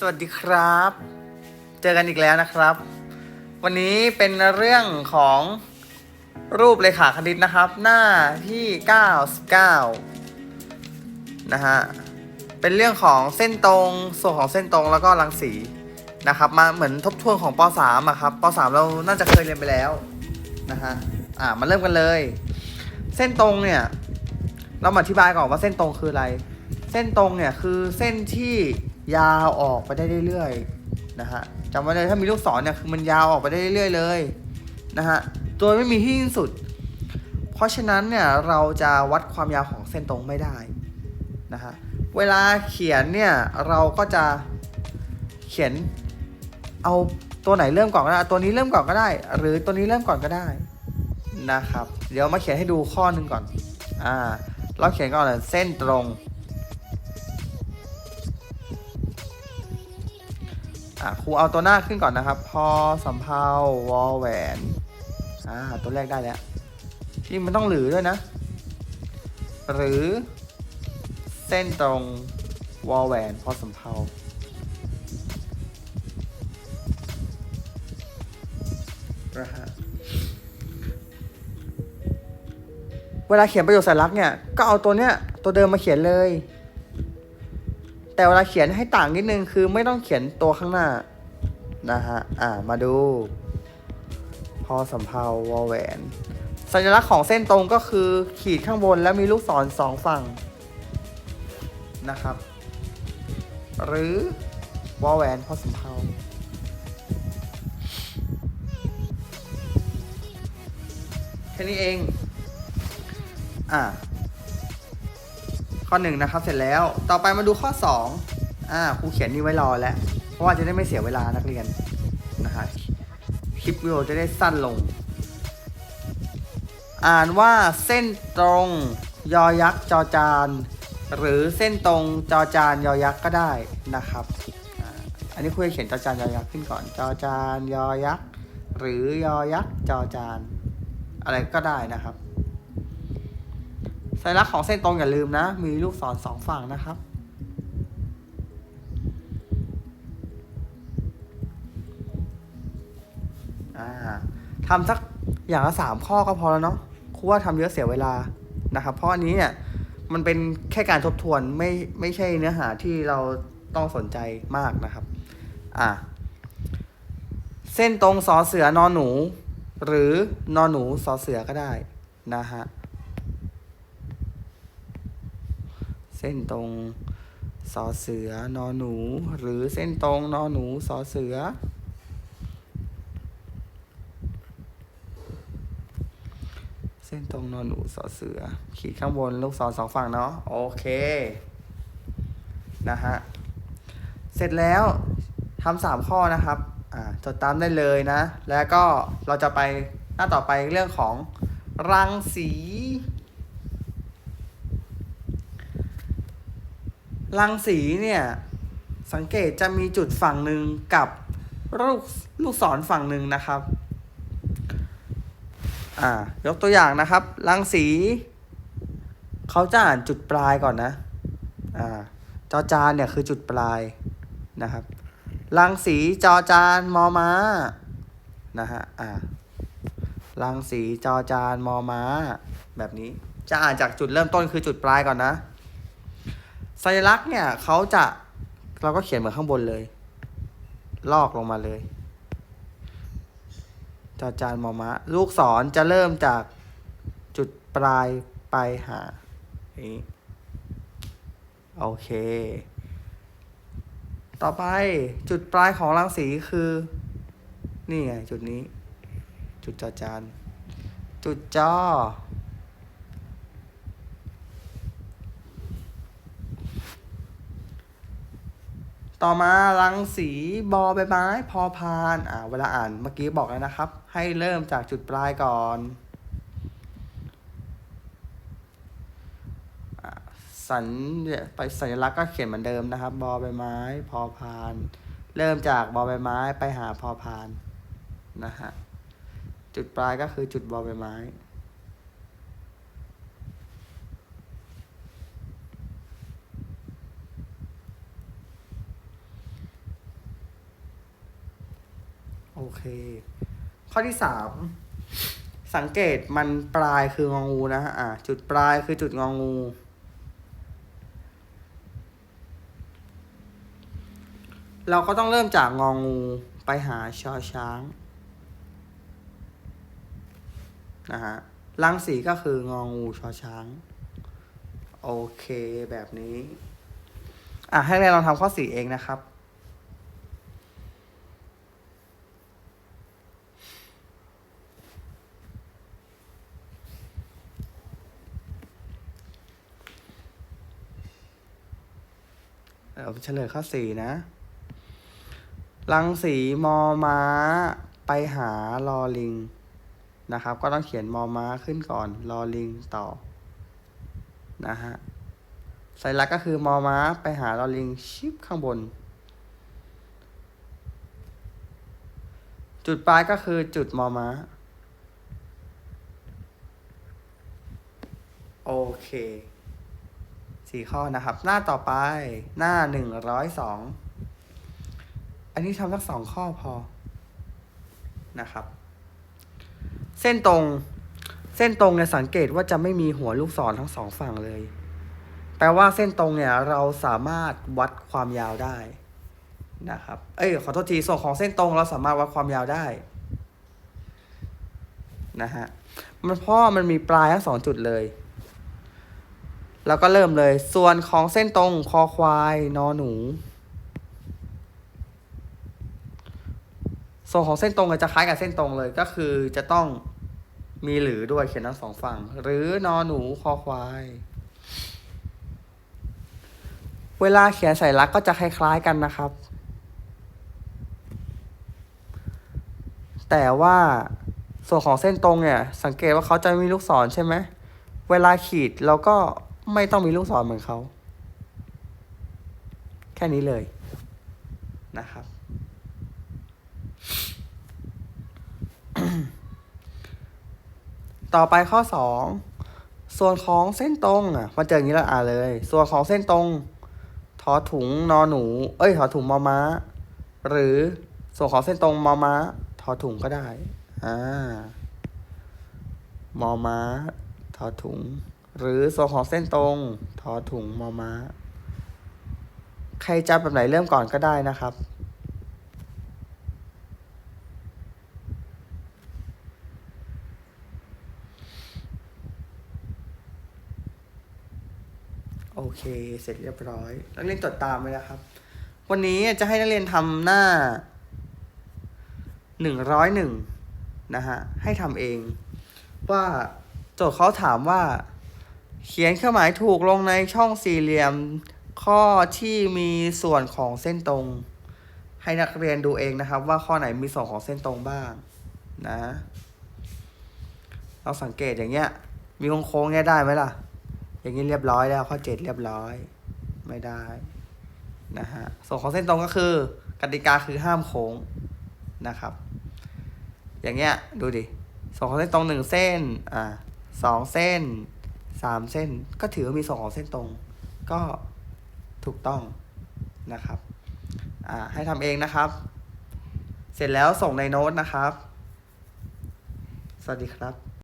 สวัสดีครับ เจอกันอีกแล้วนะครับ วันนี้เป็นเรื่องของรูปเลขาคณิตนะครับ หน้าที่ 99 นะฮะ เป็นเรื่องของเส้นตรง ส่วนของเส้นตรงแล้วก็รังสีนะครับ มาเหมือนทบทวนของป .3 อะครับป .3 เราน่าจะเคยเรียนไปแล้วนะฮะ อ่ามาเริ่มกันเลย เส้นตรงเนี่ย เรามาอธิบายก่อนว่าเส้นตรงคืออะไร เส้นตรงเนี่ยคือเส้นที่ ยาวออกไปได้เรื่อยๆนะฮะจำไว้เลยถ้ามีลูกศรเนี่ยคือมันยาวออกไปได้เรื่อยๆเลยนะฮะโดยไม่มีที่สิ้นสุด เพราะฉะนั้นเนี่ยเราจะวัดความยาวของเส้นตรงไม่ได้นะฮะเวลาเขียนเนี่ยเราก็จะเขียนเอาตัวไหนเริ่มก่อนก็ได้ ตัวนี้เริ่มก่อนก็ได้ หรือตัวนี้เริ่มก่อนก็ได้นะครับ เดี๋ยวมาเขียนให้ดูข้อหนึ่งก่อนอ่าเราเขียนก่อนเลยเส้นตรง อะครูเอาตัวหน้าขึ้นก่อนนะครับ พอสำเพาวอแหวน อ่า ตัวแรกได้แล้วจริงมันต้องหรือด้วยนะ หรือ เส้นตรงวอแหวน พอสำเพานะฮะเวลาเขียนประโยคสัญลักษณ์เนี่ย ก็เอาตัวเนี้ยตัวเดิมมาเขียนเลย แต่เวลาเขียนให้ต่างนิดนึงคือไม่ต้องเขียนตัวข้างหน้านะฮะ อ่า มาดู พอสำเพาวอแหวน สัญลักษณ์ของเส้นตรงก็คือขีดข้างบนแล้วมีลูกศรสองฝั่งนะครับ หรือวอแหวนพอสำเพาแค่นี้เอง อ่า ข้อหนึ่งนะครับ เสร็จแล้ว ต่อไปมาดูข้อสองอ่า ครูเขียนนี่ไว้รอแล้ว เพราะว่าจะได้ไม่เสียเวลานักเรียนนะฮะคลิปวิดีโอจะได้สั้นลง อ่านว่าเส้นตรง ยอยักษ์จอจาน หรือเส้นตรงจอจานยอยักษ์ก็ได้นะครับ อันนี้ครูจะเขียนจอจานยอยักษ์ขึ้นก่อน จอจานยอยักษ์หรือยอยักษ์จอจาน อะไรก็ได้นะครับ สัญลักษณ์ของเส้นตรงอย่าลืมนะ มีลูกศรสองฝั่งนะครับอ่าทำสักอย่างละสามข้อก็พอแล้วเนาะครูว่าทำเยอะเสียเวลานะครับ เพราะอันนี้เนี่ยมันเป็นแค่การทบทวนไม่ไม่ใช่เนื้อหาที่เราต้องสนใจมากนะครับ อ่า เส้นตรงสอเสือนอนหนู หรือนอนหนูสอเสือก็ได้นะฮะ เส้นตรงสอเสือนอหนู หรือเส้นตรงนอหนูสอเสือ เส้นตรงนอหนูสอเสือ ขีดข้างบนลูกศรสองฝั่งเนาะโอเคนะฮะเสร็จแล้วทำสามข้อนะครับอ่าจดตามได้เลยนะ แล้วก็เราจะไปหน้าต่อไปเรื่องของรังสี รังสีเนี่ย สังเกตจะมีจุดฝั่งหนึ่งกับลูกลูกศรฝั่งหนึ่งนะครับ อ่ายกตัวอย่างนะครับ รังสี เขาจะอ่านจุดปลายก่อนนะ อ่าจอจานเนี่ยคือจุดปลายนะครับ รังสีจอจานมอม้านะฮะ อ่า รังสีจอจานมอม้า แบบนี้ จะอ่านจากจุดเริ่มต้นคือจุดปลายก่อนนะ สัญลักษณ์เนี่ยเขาจะเราก็เขียนเหมือนข้างบนเลย ลอกลงมาเลยจอจานมอมะ ลูกศรจะเริ่มจากจุดปลายไปหาย่าโอเค ต่อไปจุดปลายของรังสีคือ นี่ไงจุดนี้ จุดจอจาน จุดจอ ต่อมารังสีบอใบไม้ พอพาน อ่า เวลาอ่านเมื่อกี้บอกแล้วนะครับ ให้เริ่มจากจุดปลายก่อนอ่าสัญไปสัญลักษณ์ก็เขียนเหมือนเดิมนะครับ บอใบไม้ พอพาน เริ่มจากบอใบไม้ไปหาพอพานนะฮะ จุดปลายก็คือจุดบอใบไม้ เค ข้อที่สามสังเกตมันปลายคืององูนะฮะอ่าจุดปลายคือจุดงองู เราก็ต้องเริ่มจากงองูไปหาชอช้างนะฮะลังสีก็คืององูชอช้าง โอเคแบบนี้ อะให้เราลองทำข้อสี่เองนะครับ เอาเฉลยข้อสี่นะ รังสีมอม้า ไปหาลอลิง นะครับ ก็ต้องเขียนมอม้าขึ้นก่อนลอลิงต่อ นะฮะสัญลักษณ์ก็คือมอม้าไปหาลอลิงชิปข้างบน จุดปลายก็คือจุดมอม้า โอเค สี่ข้อนะครับ หน้าต่อไปหน้าหนึ่งร้อยสองอันนี้ทำสักสองข้อพอนะครับ เส้นตรง เส้นตรงเนี่ยสังเกตว่าจะไม่มีหัวลูกศรทั้งสองฝั่งเลย แปลว่าเส้นตรงเนี่ยเราสามารถวัดความยาวได้นะครับ เอ้ยขอโทษทีส่วนของเส้นตรงเราสามารถวัดความยาวได้นะฮะมันเพราะมันมีปลายทั้งสองจุดเลย แล้วก็เริ่มเลย ส่วนของเส้นตรงคอควายนอหนู ส่วนของเส้นตรงจะคล้ายกับเส้นตรงเลยก็คือจะต้องมีหรือด้วยเขียนทั้งสองฝั่ง หรือนอหนูคอควาย เวลาเขียนใส่ลักษณ์ก็จะคล้ายๆกันนะครับ แต่ว่าส่วนของเส้นตรงเนี่ย สังเกตว่าเขาจะมีลูกศรใช่ไหมเวลาขีดเราก็ ไม่ต้องมีลูกศรเหมือนเขา แค่นี้เลยนะครับ ต่อไปข้อสองส่วนของเส้นตรงอะมาเจออย่างนี้แล้วอ่านเลย ส่วนของเส้นตรงทอถุงนอหนู เอ้ยทอถุงมอม้า หรือส่วนของเส้นตรงมอม้าทอถุงก็ได้อ่ามอม้าทอถุง หรือส่วนของเส้นตรง ทอถุงมอม้า ใครจำแบบไหนเริ่มก่อนก็ได้นะครับ โอเค เสร็จเรียบร้อย นักเรียนจดตามไว้นะครับ วันนี้จะให้นักเรียนทำหน้าหนึ่งร้อยหนึ่งนะฮะ ให้ทำเอง ว่าโจทย์เขาถามว่า เขียนเครื่องหมายถูกลงในช่องสี่เหลี่ยม ข้อที่มีส่วนของเส้นตรง ให้นักเรียนดูเองนะครับ ว่าข้อไหนมีส่วนของเส้นตรงบ้างนะ เราสังเกตอย่างเงี้ย มีโค้งๆเนี้ยได้ไหมล่ะ อย่างนี้เรียบร้อยแล้วข้อเจ็ดเรียบร้อยไม่ได้นะฮะส่วนของเส้นตรงก็คือกติกาคือห้ามโค้งนะครับ อย่างเงี้ยดูดิส่วนของเส้นตรงหนึ่งเส้นอ่าสองเส้น สามเส้นก็ถือว่ามีส่วนของเส้นตรง ก็ถูกต้องนะครับอ่าให้ทำเองนะครับ เสร็จแล้วส่งในโน้ตนะครับ สวัสดีครับ